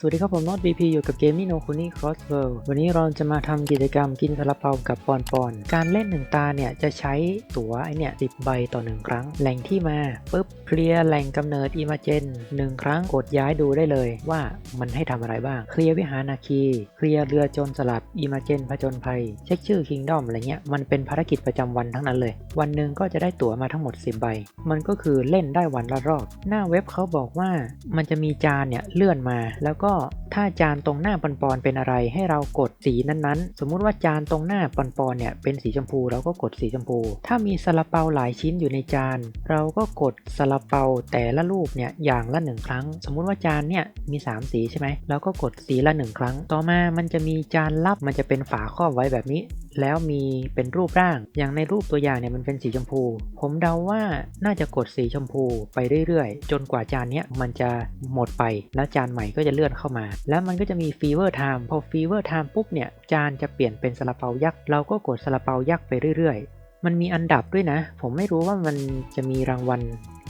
สวัสดีครับผมนอต BP อยู่กับเกม Nino Kuni Cross World วันนี้เราจะมาทำกิจกรรมกินซาลาเปากับปอนปอน การเล่นหนึ่งตาเนี่ยจะใช้ตั๋วไอเนี่ยสิบใบต่อหนึ่งครั้ง แหล่งที่มาปุ๊บเคลียร์แหล่งกำเนิดอิมาเจนหนึ่งครั้งกดย้ายดูได้เลยว่ามันให้ทำอะไรบ้าง เคลียร์วิหารนาคี เคลียร์เรือโจรสลัดอิมาเจนผจญภัย เช็คชื่อคิงดอมอะไรเงี้ยมันเป็นภารกิจประจำวันทั้งนั้นเลย วันหนึ่งก็จะได้ตั๋วมาทั้งหมด 10 ใบ มันก็คือเล่นได้วันละรอบ หน้าเว็บเขาบอกว่ามันจะมีจานเนี่ยเลื่อนมาแล้วก็ถ้าจานตรงหน้าปอนปอนเป็นอะไรให้เรากดสีนั้นๆ สมมุติว่าจานตรงหน้าปอนปอนเนี่ยเป็นสีชมพูเราก็กดสีชมพู ถ้ามีซาลาเปาหลายชิ้นอยู่ในจาน เราก็กดซาลาเปาแต่ละรูปเนี่ยอย่างละหนึ่งครั้ง สมมุติว่าจานเนี่ยมี 3 สีใช่ไหมเราก็กดสีละหนึ่งครั้ง ต่อมามันจะมีจานลับมันจะเป็นฝาครอบไว้แบบนี้ แล้วมีเป็นรูปร่าง อย่างในรูปตัวอย่างเนี่ยมันเป็นสีชมพู ผมเดาว่าน่าจะกดสีชมพูไปเรื่อยๆ จนกว่าจานเนี้ยมันจะหมดไป แล้วจานใหม่ก็จะเลื่อนเข้ามา แล้วมันก็จะมีฟีเวอร์ไทม์พอฟีเวอร์ไทม์ปุ๊บเนี่ยจานจะเปลี่ยนเป็นซาลาเปายักษ์เราก็กดซาลาเปายักษ์ไปเรื่อยๆ มันมีอันดับด้วยนะ ผมไม่รู้ว่ามันจะมีรางวัล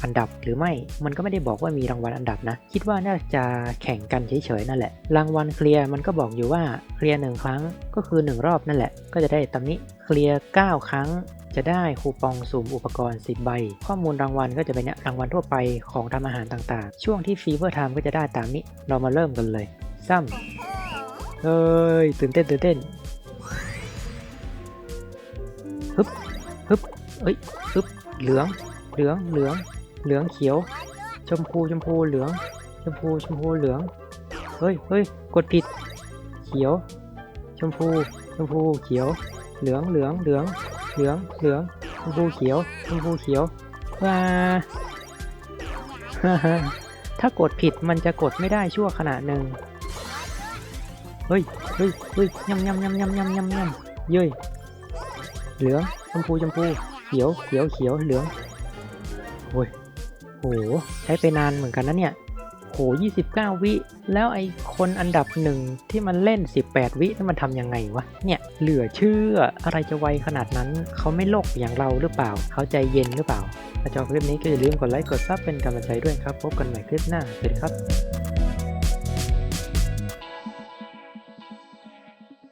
อันดับหรือไม่ มันก็ไม่ได้บอกว่ามีรางวัลอันดับนะ คิดว่าน่าจะแข่งกันเฉยๆนั่นแหละ รางวัลเคลียร์มันก็บอกอยู่ว่าเคลียร์หนึ่งครั้งก็คือ 1 รอบนั่นแหละ ก็จะได้ตำนี้เคลียร์9ครั้งจะได้คูปองสุ่มอุปกรณ์ 10 ใบ ข้อมูลรางวัลก็จะเป็นเนี่ยรางวัลทั่วไปของทำอาหารต่างๆ ช่วงที่ฟีเวอร์ไทม์ก็จะได้ตามนี้ เรามาเริ่มกันเลย ซ้ำเฮ้ยตื่นเต้นตื่นเต้นฮึบ ฮึบเอ้ยฮึบเหลือง เหลือง เหลือง เหลืองเขียว ชมพูชมพูเหลือง ชมพูชมพูเหลือง เฮ้ยเฮ้ยกดผิด เขียว ชมพู ชมพูเขียว เหลือง เหลือง เหลือง เหลือง เหลือง ชมพูเขียว ชมพูเขียว ว้าถ้ากดผิดมันจะกดไม่ได้ชั่วขณะหนึ่ง เฮ้ย เฮ้ย เฮ้ยยำยำยำยำยำยำยำเย้ย เหลืองชมพูชมพู เขียวเขียวเขียวเหลืองโอ้ยโหใช้ไปนานเหมือนกันนะเนี่ยโห29 วิ แล้วไอคนอันดับหนึ่งที่มันเล่น 18 วินี่นมันทำยังไงวะ เนี่ยเหลือเชื่ออะไรจะไวขนาดนั้น เขาไม่โลกอย่างเราหรือเปล่า เขาใจเย็นหรือเปล่าถ้าชอบคลิปนี้ก็อย่าลืมกดไลค์กดซับเป็นกำลังใจด้วยครับ พบกันใหม่คลิปหน้าสวัสดีครับ